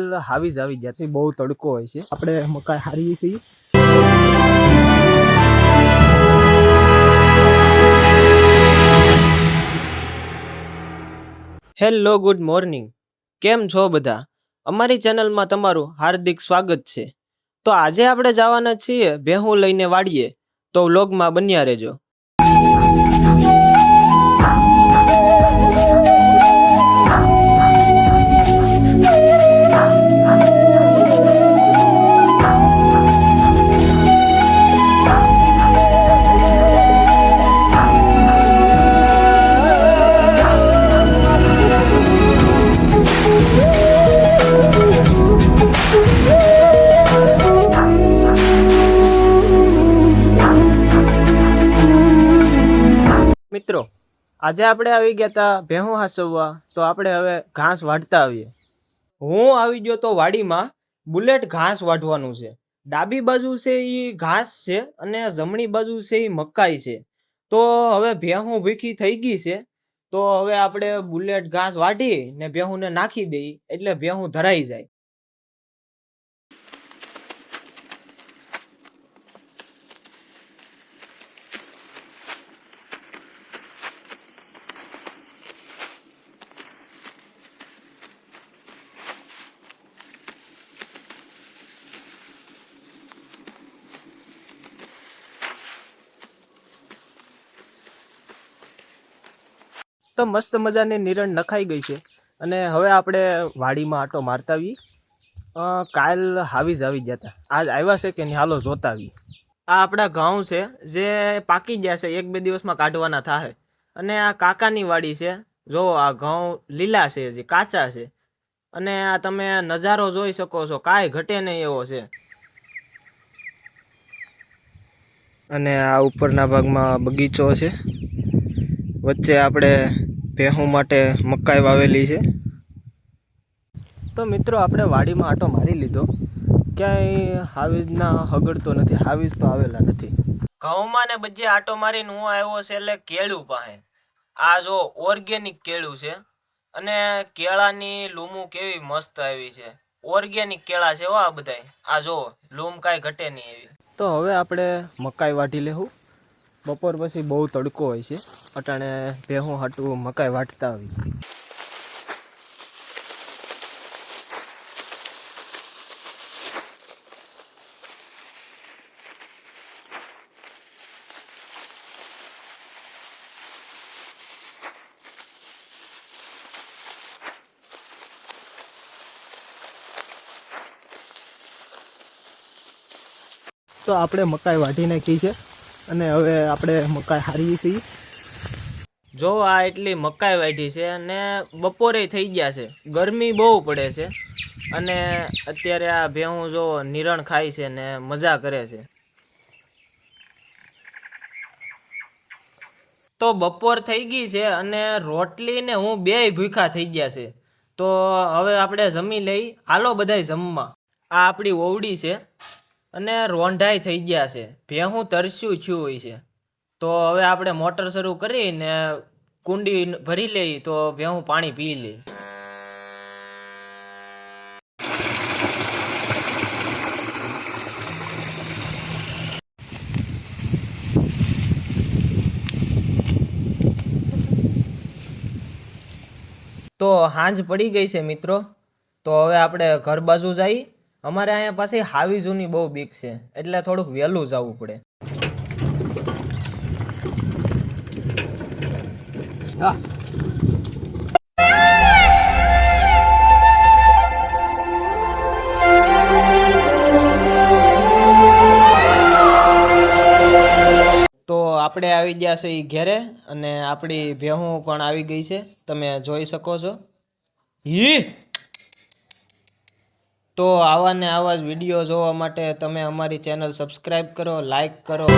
હાવીજ આવી ગયા છે. બહુ તડકો હોય છે. આપણે મકાઈ હારીએ છીએ. Hello, good morning. કેમ છો બધા? અમારી ચેનલમાં તમારું હાર્દિક સ્વાગત છે. તો આજે આપણે જવાના છીએ, ભેહું લઈને વાડીએ. તો વ્લોગમાં બન્યા રહેજો. આજે આપણે આવી ગયા હતા ભેહું હાસવવા, તો આપણે હવે ઘાસ વાઢતા આવીએ. હું આવી ગયો તો વાડીમાં, બુલેટ ઘાસ વાઢવાનું છે. ડાબી બાજુ છે એ ઘાસ છે અને જમણી બાજુ છે એ મકાઈ છે. તો હવે ભેહું ભીખી થઈ ગઈ છે. તો હવે આપણે બુલેટ ઘાસ વાઢી ને ભેહુંને નાખી દઈ, એટલે ભેહું ધરાઈ જાય. તો મસ્ત મજાની નિરણ નખાઈ ગઈ છે. અને હવે આપણે વાડીમાં આટો મારતા આવી કાલ કાલ હાવીજ આવી ગયા હતા આજ આવ્યા છે કે નહીં હાલો જોતા આવી આ આપણા ઘઉં છે જે પાકી ગયા છે એક બે દિવસમાં કાઢવાના થાય અને આ કાકાની વાડી છે જો આ ઘઉં લીલા છે હજી કાચા છે. અને આ તમે નજારો જોઈ શકો છો કાંઈ ઘટે નહીં એવો છે. અને આ ઉપરના ભાગમાં બગીચો છે. વચ્ચે આપણે ભેહું માટે મકાઈ વાવેલી છે. તો મિત્રો આપણે વાડીમાં આટો મારી લીધો. ક્યાંય હાવીજના હગડતો નથી હાવીજ તો આવેલા નથી. ઘઉંમાં ને બધી આટો મારીને હું આવ્યો છે એટલે કેળું પાસે. આ જો ઓર્ગેનિક કેળું છે. અને કેળાની લૂમું કેવી મસ્ત આવી છે. ઓર્ગેનિક કેળા છે હો આ બધાય. આ જો લૂમ કાંઈ ઘટે નહીં એવી. તો હવે આપણે મકાઈ વાઢી લેવું બપોર પછી બહુ તડકો હોય છે. અટાણે ભેહું હાટું મકાઈ વાટતા આવી તો આપણે મકાઈ વાટી નાખી છે. અને હવે આપણે મકાઈ હારીએ છીએ. જો આ એટલી મકાઈ વાઢી છે અને બપોરે થઈ ગયા છે. ગરમી બહુ પડે છે અને અત્યારે આ ભેહું જો નિરણ ખાય છે ને મજા કરે છે. તો બપોર થઈ ગઈ છે અને રોટલી ને હું બે ભૂખા થઈ ગયા છે. તો હવે આપણે જમી લઈ. હાલો બધાય જમવા. આ આપણી ઓવડી છે. અને રોંઢાઈ થઈ ગયા છે. ભેહું તરસ્યું થયું હોય છે. તો હવે આપણે મોટર શરૂ કરીને કુંડી ભરી લઈ તો ભેહું પાણી પી લે તો હાંજ પડી ગઈ છે મિત્રો. તો હવે આપણે ઘર બાજુ જઈ અમારે અહીંયા પાસે હાવી જૂની બહુ બીક છે. એટલે થોડુંક વહેલું જવું પડે. તો આપણે આવી ગયા છે એ ઘેરે અને આપણી ભેહું પણ આવી ગઈ છે. તમે જોઈ શકો છો. હી તો આવા ને આવા જ વીડિયો જોવા માટે તમે અમારી ચેનલ સબસ્ક્રાઈબ કરો લાઈક કરો.